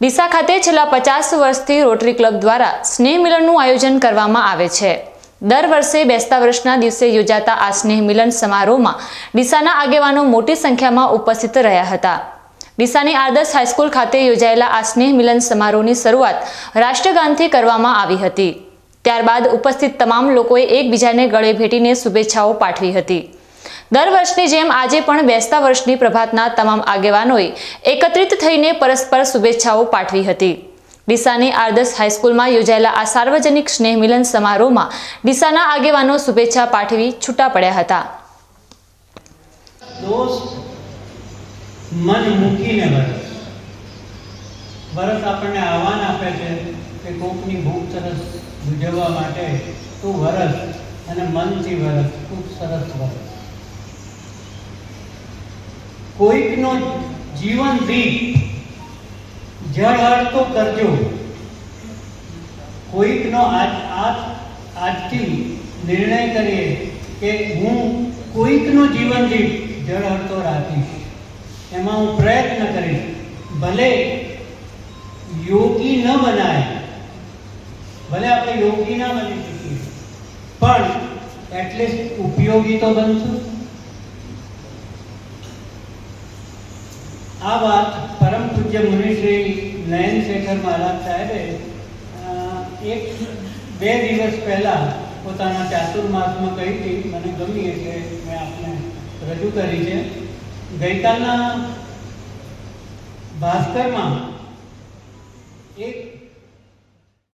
ડીસા ખાતે છેલ્લા પચાસ વર્ષથી રોટરી ક્લબ દ્વારા સ્નેહ મિલનનું આયોજન કરવામાં આવે છે. દર વર્ષે બેસતા વર્ષના દિવસે યોજાતા આ સ્નેહ મિલન સમારોહમાં ડીસાના આગેવાનો મોટી સંખ્યામાં ઉપસ્થિત રહ્યા હતા. ડીસાની આદર્શ હાઈસ્કૂલ ખાતે યોજાયેલા આ સ્નેહ મિલન સમારોહની શરૂઆત રાષ્ટ્રગાનથી કરવામાં આવી હતી. ત્યારબાદ ઉપસ્થિત તમામ લોકોએ એકબીજાને ગળે ભેટીને શુભેચ્છાઓ પાઠવી હતી. દર વર્ષની જેમ આજે પણ બેસતા વર્ષની પ્રભાતના તમામ આગેવાનોએ એકત્રિત થઈને પરસ્પર શુભેચ્છાઓ પાઠવી હતી. ડીસાની આર્દસ હાઈસ્કૂલમાં યોજાયેલા આ સાર્વજનિક સ્નેહ મિલન સમારોહમાં ડીસાના આગેવાનો શુભેચ્છા પાઠવી છૂટા પડ્યા હતા. મન મૂકીને વરસ વરસ આપણને આહવાન આપે છે કે કોકની ભૂખ સરસ બુજવવા માટે તું વરસ અને મનથી વરસ, ખૂબ સરસ વરસ. કોઈકનો જીવન દીપ જળ તો કરજો. કોઈકનો આજ આજ, આજથી નિર્ણય કરીએ કે હું કોઈકનો જીવન દીપ જળ હળતો રાખીશ. એમાં હું પ્રયત્ન કરીશ. ભલે યોગી ન બનાય, ભલે આપણે યોગી ના બની શકીએ, પણ એટલીસ્ટ ઉપયોગી તો બનશું. આ વાત પરમ પૂજ્ય મુનિશ્રી નયન શેખર મહારાજ સાહેબે એક બે દિવસ પહેલા પોતાના ચાતુર્માસમાં કહી હતી. મને ગમી એટલે મેં આપને રજૂ કરી છે. ગઈકાલના ભાસ્કરમાં